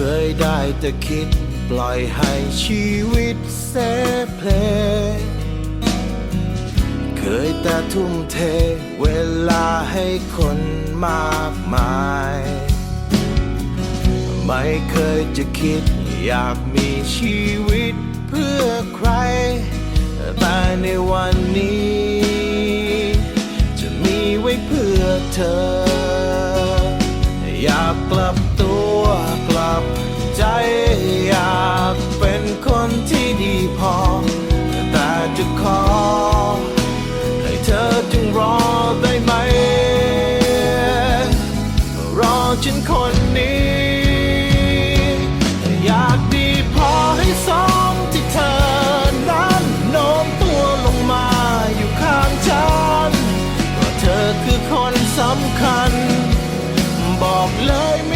เคยได้แต่คิดปล่อยให้ชีวิตเสเพลเคยแต่ทุ่มเทเวลาให้คนมากมาย ไม่เคยจะคิดอยากมีชีวิตเพื่อใคร แต่ในวันนี้ จะมีไว้เพื่อเธอ อยากกลับ จะขอ ให้เธอจึงรอได้ไหม รอฉันคนนี้อยากดีพอให้สมที่เธอนั้นโน้มตัวลงมาอยู่ข้างฉันว่เธอคือคนสำคัญ บอกเลยไม่